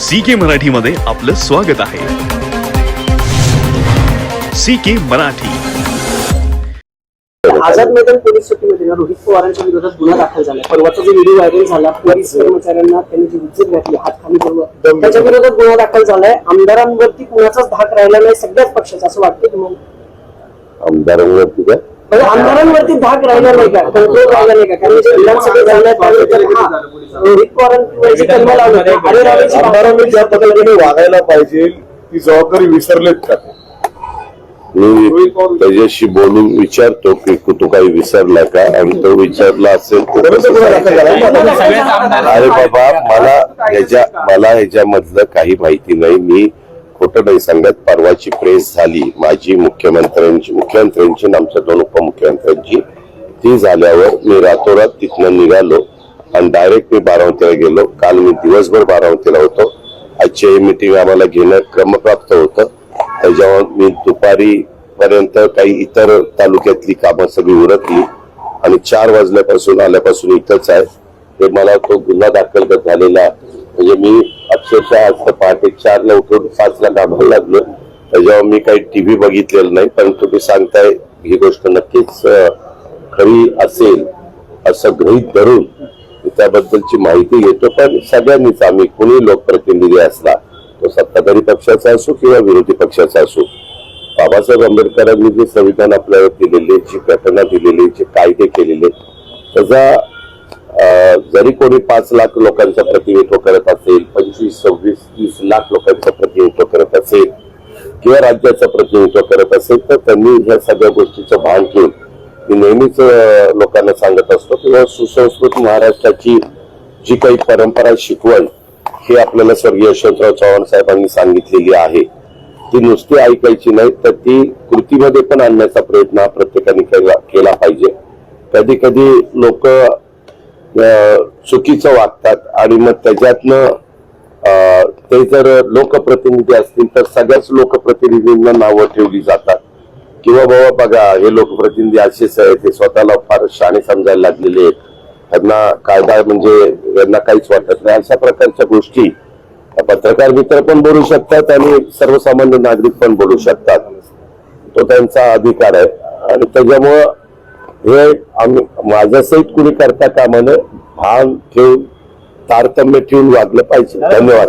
C के मराठी मध्ये आपलं स्वागत आहे. सी के मराठी. आझाद मैदान पोलीस चौकीमध्ये ना रोहित पवारांच्या विरोधात गुन्हा दाखल झाला. परवाचा जो व्हिडिओ व्हायरल झाला पोलीस कर्मचाऱ्यांना त्यांनी जी विजत घातली हात खाली करून त्याच्या विरोधात गुन्हा दाखल झालाय. आमदारांवरती कुणाचाच धाक राहिला नाही सगळ्याच पक्षाचा असं वाटतं तुम्हाला? आमदारांवरती काय? म्हणजे आमदारांवरती धाक राहिला नाही का? कंट्रोल राहिला नाही का? कारण जे विधानसभेत झालं त्यावेळी हा, रावांची आमदारांनी ज्या पद्धतीने वागायला पाहिजे ती जबाबदारी विसरलेत का? मी त्याच्याशी बोलून विचारतो की तू काही विसरला का? आणि तो विचारला असेल? अरे बाबा मला ह्याच्या मला ह्याच्यामधलं काही माहिती नाही. मी खोटं नाही सांगत परवाची प्रेस झाली माझी मुख्यमंत्र्यांची मुख्यमंत्र्यांची आणि आमच्या दोन उपमुख्यमंत्र्यांची. ती झाल्यावर मी रातोरात तिथनं निघालो आणि डायरेक्ट मी बारामतीला गेलो. काल मी दिवसभर बारामतीला होतो. आजची ही मिटिंग आम्हाला घेणं क्रमप्राप्त होतं. त्याच्यावर मी दुपारी पर्यंत काही इतर तालुक्यातली कामं सगळी उरकली. आणि चार वाजल्यापासून आल्यापासून इथंच आहे. ते मला तो गुन्हा दाखल झालेला म्हणजे मी अक्षरशः आज पहाटे चारला उठून पाचला कामाला लागलो. त्याच्यावर मी काही टीव्ही बघितलेलं नाही पण तुम्ही सांगताय ही गोष्ट नक्कीच खरी असेल असं गृहीत धरून त्याबद्दलची माहिती घेतो. पण सगळ्यांनीच आम्ही कोणी लोकप्रतिनिधी असला तो सत्ताधारी पक्षाचा असो किंवा विरोधी पक्षाचा असो बाबासाहेब आंबेडकरांनी जे संविधान आपल्याला दिलेले जी घटना दिलेली जे कायदे केलेले त्याचा जरी कोणी पाच लाख लोकांचं प्रतिनिधित्व करत असेल पंचवीस सव्वीस तीस लाख लोकांचं प्रतिनिधित्व करत असेल किंवा राज्याचं प्रतिनिधित्व करत असेल तर त्यांनी ह्या सगळ्या गोष्टीचं भान घेऊन मी नेहमीच लोकांना सांगत असतो किंवा सुसंस्कृत महाराष्ट्राची जी काही परंपरा शिकवण हे आपल्याला स्वर्गीय यशवंतराव चव्हाण साहेबांनी सांगितलेली आहे. ती नुसती ऐकायची नाही तर ती कृतीमध्ये पण आणण्याचा प्रयत्न हा प्रत्येकाने केला केला पाहिजे. कधी कधी लोक चुकीचं वागतात आणि मग त्याच्यातनं ते जर लोकप्रतिनिधी असतील तर सगळ्याच लोकप्रतिनिधींना नावं ठेवली जातात. किंवा बाबा बघा हे लोकप्रतिनिधी असेच आहेत ते स्वतःला फार शाणे समजायला लागलेले आहेत. त्यांना कायदा म्हणजे यांना काहीच वाटत नाही. अशा प्रकारच्या गोष्टी पत्रकार मित्र पण बोलू शकतात आणि सर्वसामान्य नागरिक पण बोलू शकतात. तो त्यांचा अधिकार आहे. आणि त्याच्यामुळं हे आम्ही माझं सहित कुणी करता कामानं भान ठेवून तारतम्य ठेवून वागलं पाहिजे. धन्यवाद.